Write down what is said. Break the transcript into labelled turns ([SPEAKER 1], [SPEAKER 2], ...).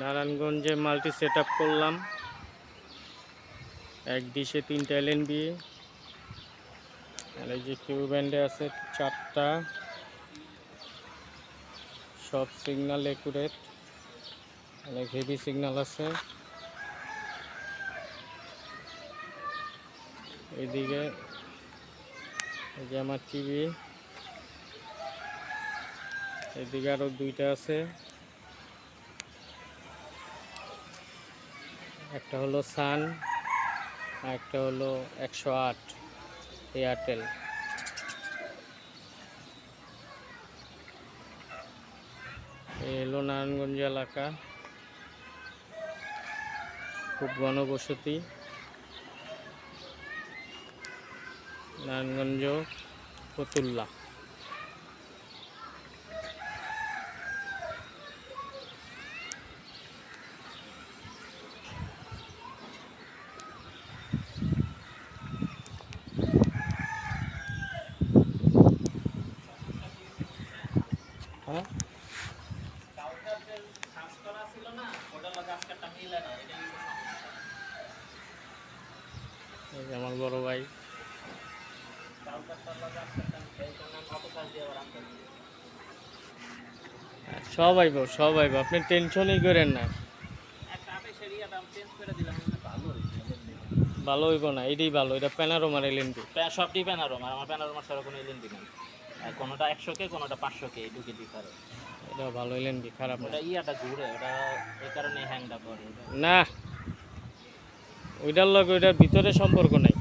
[SPEAKER 1] নারায়ণগঞ্জে multi set করলাম। এক ডিশে তিনটা এলএন বি আর এই যে কিউ ব্যান্ডে আছে চারটা। সব সিগন্যাল একুরেট অনেক হেভি সিগন্যাল আছে। এদিকে এই যে আমার টিভি এদিকে আরও দুইটা আছে। একটা হলো সান আর একটা হলো একশো আট এয়ারটেল। এই হলো নারায়ণগঞ্জ এলাকা। খুব ঘনবসতি। নারায়ণগঞ্জ, ফতুল্লা। হ্যাঁ? আমার বড় ভাই। হ্যাঁ, সব আইব সব আইব আপনি টেনশনই করেন না। ভালো হইব না এটাই ভালো এটা প্যানারোমার এলএনবি
[SPEAKER 2] সবটি প্যানারোম আর আমার প্যানারোমার ছাড়া কোনো এলএনবি নেই। কোনোটা একশো কে কোনোটা পাঁচশো কে দুটি ডিফারেন্ট
[SPEAKER 1] এটা ভালো হইলেন কি খারাপ
[SPEAKER 2] ওটা ইয়াটা ঘুরে ওটা এই কারণে হ্যাংটা করে
[SPEAKER 1] না ওইটার লগে ওইটার ভিতরে সম্পর্ক নাই।